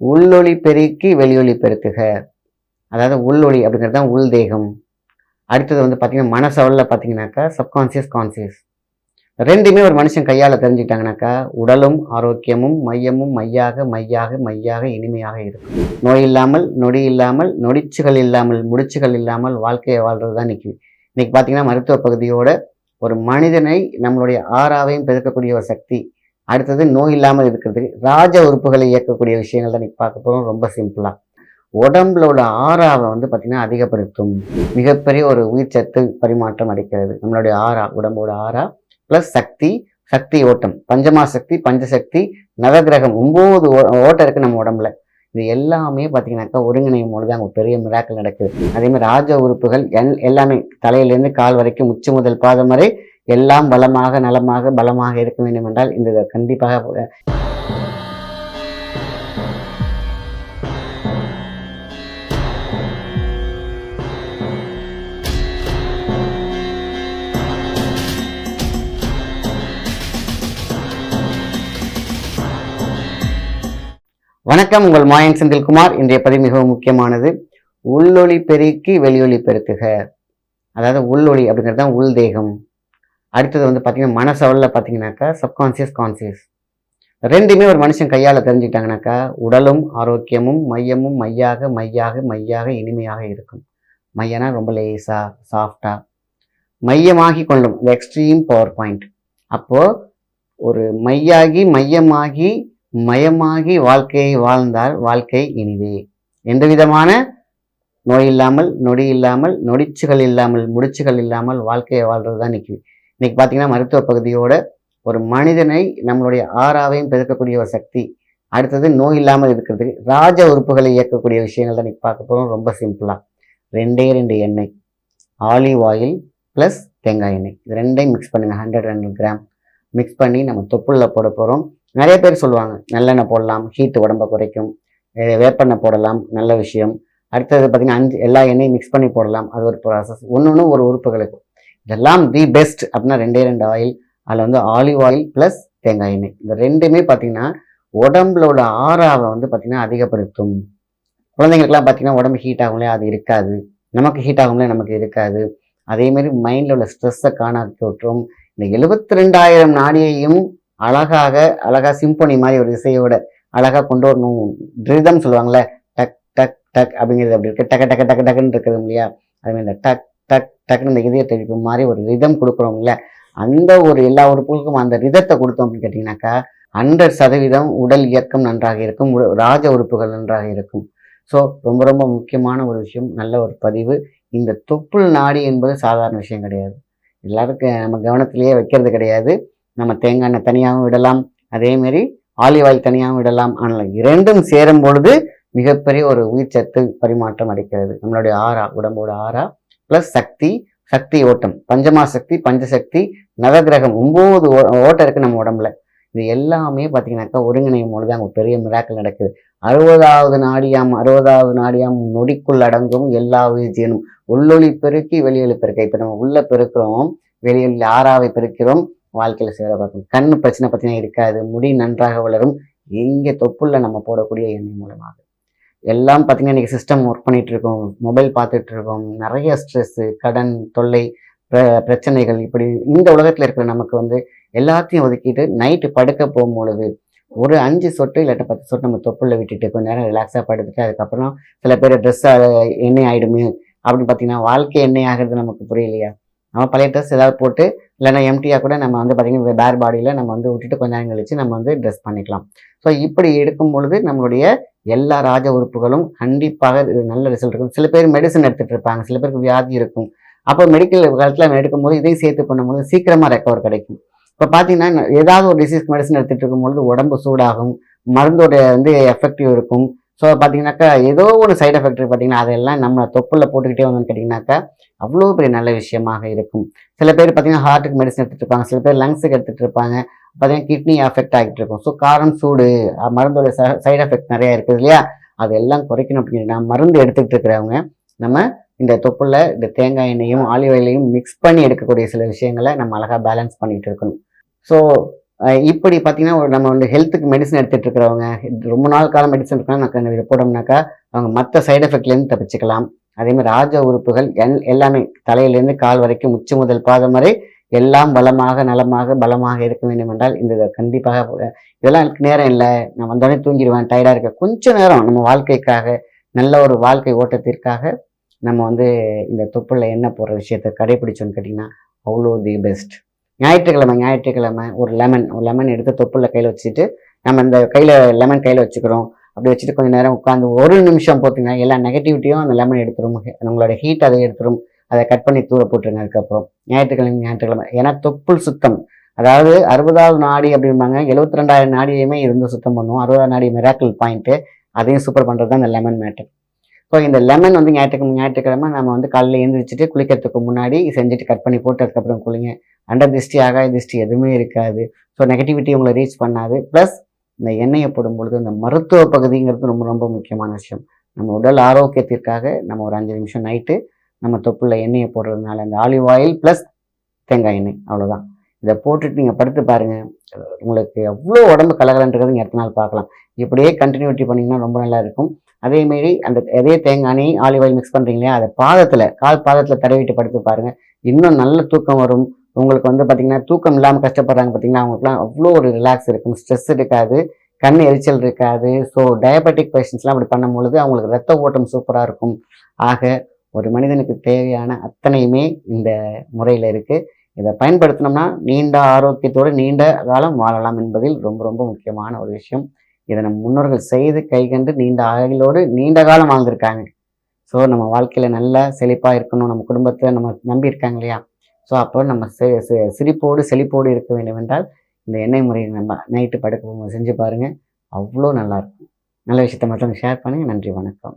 உள்ளொளி பெருக்கி வெளியொளி பெருக்குக. அதாவது உள்ளொளி அப்படிங்கிறது தான் உள் தேகம். அடுத்தது வந்து பார்த்திங்கன்னா மனசவலில் பார்த்தீங்கன்னாக்கா சப்கான்சியஸ் கான்சியஸ் ரெண்டுமே ஒரு மனுஷன் கையால் தெரிஞ்சுக்கிட்டாங்கனாக்கா உடலும் ஆரோக்கியமும் மையமும் மையாக மையாக மையாக இனிமையாக இருக்கும். நோய் இல்லாமல் நொடி இல்லாமல் நொடிச்சுகள் இல்லாமல் முடிச்சுகள் இல்லாமல் வாழ்க்கையை வாழ்றது தான் இன்னைக்கு இன்றைக்கி பார்த்தீங்கன்னா மருத்துவ பகுதியோட ஒரு மனிதனை நம்மளுடைய ஆறாவையும் பெருக்கக்கூடிய ஒரு சக்தி. அடுத்தது நோய் இல்லாமல் இருக்கிறதுக்கு ராஜ உறுப்புகளை இயக்கக்கூடிய விஷயங்கள் தான் பார்க்க போகிறோம் ரொம்ப சிம்பிளாக உடம்புல உள்ள ஆறாவை வந்து பார்த்திங்கன்னா அதிகப்படுத்தும். மிகப்பெரிய ஒரு உயிர் சத்து பரிமாற்றம் அடைக்கிறது நம்மளுடைய ஆறா உடம்போட ஆறா ப்ளஸ் சக்தி சக்தி ஓட்டம். பஞ்சமா சக்தி பஞ்சசக்தி நவகிரகம் ஒம்பது ஓட்டம் இருக்குது நம்ம உடம்புல. இது எல்லாமே பார்த்தீங்கன்னாக்கா ஒருங்கிணையும் பொழுது அங்கே பெரிய மிராக்கள் நடக்குது. அதே மாதிரி ராஜ உறுப்புகள் எல் எல்லாமே தலையிலேருந்து கால் வரைக்கும் உச்சி முதல் பாதம் வரை எல்லாம் பலமாக நலமாக பலமாக இருக்க வேண்டும் என்றால் இந்த கண்டிப்பாக வணக்கம் உங்கள் மாயன் செந்தில்குமார். இன்றைய பதிவு மிகவும் முக்கியமானது. உள்ளொளி பெருக்கி வெளியொளி பெருக்குக. அதாவது உள்ளொளி அப்படிங்கிறது தான் உள் தேகம். அடுத்தது வந்து பார்த்தீங்கன்னா மனசவலில் பார்த்தீங்கன்னாக்கா சப்கான்சியஸ் கான்சியஸ் ரெண்டுமே ஒரு மனுஷன் கையால் தெரிஞ்சுக்கிட்டாங்கனாக்கா உடலும் ஆரோக்கியமும் மையமும் மையாக மையாக மையாக இனிமையாக இருக்கும். மையனா ரொம்ப லேசாக சாஃப்டாக மையமாகி கொள்ளும். இந்த எக்ஸ்ட்ரீம் பவர் பாயிண்ட் அப்போது ஒரு மையாகி மையமாகி மயமாகி வாழ்க்கையை வாழ்ந்தால் வாழ்க்கை இனிதே. எந்த விதமான நோய் இல்லாமல் நொடி இல்லாமல் நொடிச்சுகள் இல்லாமல் முடிச்சுகள் இல்லாமல் வாழ்க்கையை வாழ்றது தான் இன்னைக்கு இன்னைக்கு பார்த்தீங்கன்னா மருத்துவ பகுதியோட ஒரு மனிதனை நம்மளுடைய ஆறாவையும் பெருக்கக்கூடிய ஒரு சக்தி. அடுத்தது நோய் இல்லாமல் இருக்கிறதுக்கு ராஜ உறுப்புகளை இயக்கக்கூடிய விஷயங்கள் தான் இன்னைக்கு பார்க்க போகிறோம் ரொம்ப சிம்பிளாக ரெண்டே ரெண்டு எண்ணெய் ஆலிவ் ஆயில் ப்ளஸ் தேங்காய் எண்ணெய். இது ரெண்டையும் மிக்ஸ் பண்ணுங்கள் ஹண்ட்ரட் ஹண்ட்ரட் கிராம் மிக்ஸ் பண்ணி நம்ம தொப்புளில் போட போகிறோம் நிறைய பேர் சொல்லுவாங்க நல்லெண்ணெய் போடலாம் ஹீட்டு உடம்பை குறைக்கும் வேப்பெண்ணெய் போடலாம் நல்ல விஷயம். அடுத்தது பார்த்திங்கன்னா அஞ்சு எல்லா எண்ணெயும் மிக்ஸ் பண்ணி போடலாம். அது ஒரு ப்ராசஸ் ஒன்று ஒன்று ஒரு உறுப்புகளுக்கு. இதெல்லாம் தி பெஸ்ட் அப்படின்னா ரெண்டே ரெண்டு ஆயில் அதில் வந்து ஆலிவ் ஆயில் ப்ளஸ் தேங்காய் எண்ணெய். இந்த ரெண்டுமே பார்த்தீங்கன்னா உடம்புலோட ஆறாவை வந்து பார்த்திங்கன்னா அதிகப்படுத்தும். குழந்தைங்களுக்குலாம் பார்த்தீங்கன்னா உடம்பு ஹீட் ஆகும்லே அது இருக்காது. நமக்கு ஹீட் ஆகும்லே நமக்கு இருக்காது. அதேமாரி மாதிரி மைண்டில் உள்ள ஸ்ட்ரெஸ்ஸை காணாக்கி விட்டுரும் இந்த எழுபத்தி ரெண்டாயிரம் நாடியையும் அழகாக அழகாக சிம்பொனி மாதிரி ஒரு இசையோட அழகாக கொண்டு வரணும். ரிதம் சொல்லுவாங்கல்ல டக் டக் டக் அப்படிங்கிறது அப்படி இருக்கு. டக்கு டக்கு டக்கு டக்குன்னு இருக்குது இல்லையா? அதுமாதிரி இந்த டக் டக் டக்குன்னு இந்த இதய தெளிப்பு மாதிரி ஒரு ரிதம் கொடுக்குறோம் அந்த ஒரு எல்லா உறுப்புகளுக்கும் அந்த ரிதத்தை கொடுத்தோம் அப்படின்னு கேட்டிங்கனாக்கா ஹண்ட்ரட் சதவீதம் உடல் இயக்கம் நன்றாக இருக்கும் ராஜ உறுப்புகள் நன்றாக இருக்கும். ஸோ ரொம்ப ரொம்ப முக்கியமான ஒரு விஷயம் நல்ல ஒரு பதிவு. இந்த தொப்புள் நாடி என்பது சாதாரண விஷயம் கிடையாது. எல்லாருக்கும் நம்ம கவனத்திலேயே வைக்கிறது கிடையாது. நம்ம தேங்காய் எண்ணெய் தனியாகவும் விடலாம். அதேமாரி ஆலிவ் ஆயில் தனியாகவும் விடலாம். ஆனால் இரண்டும் சேரும் பொழுது மிகப்பெரிய ஒரு உயிர் சத்து பரிமாற்றம் அடைக்கிறது நம்மளுடைய ஆறா உடம்போட ஆறா ப்ளஸ் சக்தி சக்தி ஓட்டம். பஞ்சமா சக்தி பஞ்சசக்தி நவகிரகம். ஒம்பது ஓட்டம் இருக்குது நம்ம உடம்புல. இது எல்லாமே பார்த்தீங்கன்னாக்கா ஒருங்கிணையும் பொழுது அங்கே பெரிய மிராக்கள் நடக்குது. அறுபதாவது நாடியாம் அறுபதாவது நாடியாம் நொடிக்குள் அடங்கும் எல்லா விஜயனும் உள்ளொளி பெருக்கி வெளியொலி பெருக்க. இப்போ நம்ம உள்ளே பெருக்கிறோம் வெளியில் ஆறாவை பெருக்கிறோம் வாழ்க்கையில் சேர பார்க்கணும் கண் பிரச்சனை பார்த்தீங்கன்னா இருக்காது முடி நன்றாக வளரும். எங்கே தொப்புள்ள நம்ம போடக்கூடிய எண்ணெய் மூலமாக. எல்லாம் பார்த்தீங்கன்னா இன்றைக்கி சிஸ்டம் ஒர்க் பண்ணிட்டு இருக்கோம் மொபைல் பார்த்துட்ருக்கோம் நிறைய ஸ்ட்ரெஸ்ஸு கடன் தொல்லை பிர- பிரச்சனைகள் இப்படி இந்த உலகத்தில் இருக்கிற நமக்கு வந்து எல்லாத்தையும் ஒதுக்கிட்டு நைட்டு படுக்க போகும் பொழுது ஒரு அஞ்சு சொட்டு இல்லாட்ட பத்து சொட்டு நம்ம தொப்புள்ள விட்டுட்டு கொஞ்ச நேரம் ரிலாக்ஸாக படுத்துட்டு அதுக்கப்புறம் சில பேர் ட்ரெஸ் எண்ணெய் ஆகிடுமே அப்படின்னு பார்த்தீங்கன்னா வாழ்க்கை எண்ணெய் ஆகிறது நமக்கு புரியலையா? நம்ம பழைய ட்ரெஸ் ஏதாவது போட்டு இல்லைன்னா எம்டியாக கூட நம்ம வந்து பார்த்தீங்கன்னா பேர் பாடியில் நம்ம வந்து விட்டுட்டு கொஞ்ச நேரம் கழிச்சு நம்ம வந்து ட்ரெஸ் பண்ணிக்கலாம். ஸோ இப்படி எடுக்கும் பொழுது நம்மளுடைய எல்லா ராஜ உறுப்புகளும் கண்டிப்பாக நல்ல ரிசல்ட் இருக்கும். சில பேர் மெடிசன் எடுத்துகிட்டு இருப்பாங்க. சில பேருக்கு வியாதி இருக்கும். அப்போ மெடிக்கல் காலத்தில் எடுக்கும்போது இதையும் சேர்த்து பண்ணும்போது சீக்கிரமாக ரெக்கவர் கிடைக்கும். இப்போ பார்த்தீங்கன்னா ஏதாவது ஒரு டிசீஸ் மெடிசன் எடுத்துகிட்டு இருக்கும்பொழுது உடம்பு சூடாகும். மருந்தோட வந்து எஃபெக்டிவ் இருக்கும். ஸோ பார்த்தீங்கன்னாக்கா ஏதோ ஒரு சைடு எஃபெக்ட் பார்த்தீங்கன்னா அதெல்லாம் நம்ம தொப்புள்ள போட்டுக்கிட்டே வந்தோம்னு கேட்டிங்கனாக்கா அவ்வளோ பெரிய நல்ல விஷயமாக இருக்கும். சில பேர் பார்த்தீங்கன்னா ஹார்ட்டுக்கு மெடிசன் எடுத்துகிட்டு இருப்பாங்க. சில பேர் லங்ஸுக்கு எடுத்துகிட்டு இருப்பாங்க. பார்த்தீங்கன்னா கிட்னி அஃபெக்ட் ஆகிட்டு இருக்கும். ஸோ காரம் சூடு மருந்தோட மருந்தோட சைடு எஃபெக்ட் நிறையா இருக்குது இல்லையா? அதெல்லாம் குறைக்கணும் அப்படின்னா மருந்து எடுத்துக்கிட்டு இருக்கிறவங்க நம்ம இந்த தொப்புல இந்த தேங்காய் எண்ணெயும் ஆலிவ் ஆயிலையும் மிக்ஸ் பண்ணி எடுக்கக்கூடிய சில விஷயங்களை நம்ம அழகாக பேலன்ஸ் பண்ணிகிட்டு இருக்கணும். ஸோ இப்படி பார்த்தீங்கன்னா ஒரு நம்ம வந்து ஹெல்த்துக்கு மெடிசன் எடுத்துகிட்டு இருக்கிறவங்க ரொம்ப நாள் காலம் மெடிசன் இருக்கணும் நான் போட்டோம்னாக்கா அவங்க மற்ற சைடு எஃபெக்ட்லேருந்து தப்பிச்சுக்கலாம். அதே மாதிரி ராஜ உறுப்புகள் எல் எல்லாமே தலையிலேருந்து கால் வரைக்கும் உச்சி முதல் பாதம் வரை எல்லாம் பலமாக நலமாக பலமாக இருக்க வேண்டும் என்றால் இந்த கண்டிப்பாக இதெல்லாம் எனக்கு நேரம் இல்லை. நான் வந்தோடனே தூங்கிடுவேன் டயர்டாக இருக்க. கொஞ்சம் நேரம் நம்ம வாழ்க்கைக்காக நல்ல ஒரு வாழ்க்கை ஓட்டத்திற்காக நம்ம வந்து இந்த தொப்புளில் என்ன போடுற விஷயத்தை கடைபிடிச்சோன்னு கேட்டிங்கன்னா அவ்வளோ தி பெஸ்ட் ஞாயிற்றுக்கிழமை ஞாயிற்றுக்கிழமை ஒரு லெமன் ஒரு லெமன் எடுத்து தொப்புளில் கையில் வச்சுட்டு நம்ம இந்த கையில் லெமன் கையில் வச்சுக்கிறோம். அப்படி வச்சுட்டு கொஞ்ச நேரம் உட்காந்து ஒரு நிமிஷம் போட்டிங்கன்னா எல்லா நெகட்டிவிட்டியும் அந்த லெமன் எடுத்துரும். உங்களோட ஹீட் அதை எடுத்துரும். அதை கட் பண்ணி தூர போட்டுருங்க அதுக்கப்புறம். ஞாயிற்றுக்கிழமை ஞாயிற்றுக்கிழமை. ஏன்னா தொப்புள் சுத்தம். அதாவது அறுபதாவது நாடி அப்படிம்பாங்க. எழுபத்தி ரெண்டாயிரம் நாடியுமே இருந்து சுத்தம் பண்ணுவோம். அறுபதாம் நாடி மிராக்கிள் பாயிண்ட்டு அதையும் சூப்பர் பண்ணுறது தான் இந்த லெமன் மேட்டர் ஸோ இந்த லெமன் வந்து ஞாயிற்றுக்கிழமை ஞாயிற்றுக்கிழமை நம்ம வந்து காலையில் எழுந்திரிச்சிட்டு குளிக்கிறதுக்கு முன்னாடி செஞ்சுட்டு கட் பண்ணி போட்டு அதுக்கப்புறம் குளிங்க. அண்டர் திருஷ்டி ஆகாய திருஷ்டி எதுவுமே இருக்காது. ஸோ நெகட்டிவிட்டி உங்களை ரீச் பண்ணாது. ப்ளஸ் இந்த எண்ணெயை போடும் பொழுது இந்த மருத்துவ பகுதிங்கிறது ரொம்ப ரொம்ப முக்கியமான விஷயம். நம்ம உடல் ஆரோக்கியத்திற்காக நம்ம ஒரு அஞ்சு நிமிஷம் நைட்டு நம்ம தொப்புள்ள எண்ணெயை போடுறதுனால இந்த ஆலிவ் ஆயில் ப்ளஸ் தேங்காய் எண்ணெய் அவ்வளோதான் இதை போட்டுட்டு நீங்கள் படுத்து பாருங்கள் உங்களுக்கு எவ்வளோ உடம்பு கலகலன்றது நீங்கள் அடுத்த நாள் பார்க்கலாம். இப்படியே கண்டினியூட்டி பண்ணிங்கன்னா ரொம்ப நல்லா இருக்கும். அதேமாரி அந்த எதே தேங்காய் எண்ணெய் ஆலிவ் ஆயில் மிக்ஸ் பண்ணுறீங்களே அதை பாதத்தில் கால் பாதத்தில் தடவிட்டு படுத்து பாருங்கள் இன்னும் நல்ல தூக்கம் வரும். உங்களுக்கு வந்து பார்த்தீங்கன்னா தூக்கம் இல்லாமல் கஷ்டப்படுறாங்க பார்த்தீங்கன்னா அவங்களுக்குலாம் அவ்வளோ ஒரு ரிலாக்ஸ் இருக்கும். ஸ்ட்ரெஸ் இருக்காது. கண் எரிச்சல் இருக்காது. ஸோ டயபெட்டிக் பேஷண்ட்ஸ்லாம் அப்படி பண்ணும்பொழுது அவங்களுக்கு ரத்த ஓட்டம் சூப்பராக இருக்கும். ஆக ஒரு மனிதனுக்கு தேவையான அத்தனையுமே இந்த முறையில் இருக்குது இதை பயன்படுத்தினோம்னா நீண்ட ஆரோக்கியத்தோடு நீண்ட காலம் வாழலாம் என்பதில் ரொம்ப ரொம்ப முக்கியமான ஒரு விஷயம். இதை நம்ம முன்னோர்கள் செய்து கைகண்டு நீண்ட ஆயுளோடு நீண்ட காலம் வாழ்ந்திருக்காங்க. ஸோ நம்ம வாழ்க்கையில் நல்லா செழிப்பாக இருக்கணும். நம்ம குடும்பத்தை நம்ம நம்பி இருக்காங்க இல்லையா? ஸோ அப்போ நம்ம செ- சிரிப்போடு செழிப்போடு இருக்க வேண்டும் என்றால் இந்த எண்ணெய் முறையை நம்ம நைட்டு படுக்க போகும்போது செஞ்சு பாருங்கள் அவ்வளோ நல்லாயிருக்கும் நல்ல விஷயத்தை மட்டும் ஷேர் பண்ணுங்கள் நன்றி வணக்கம்.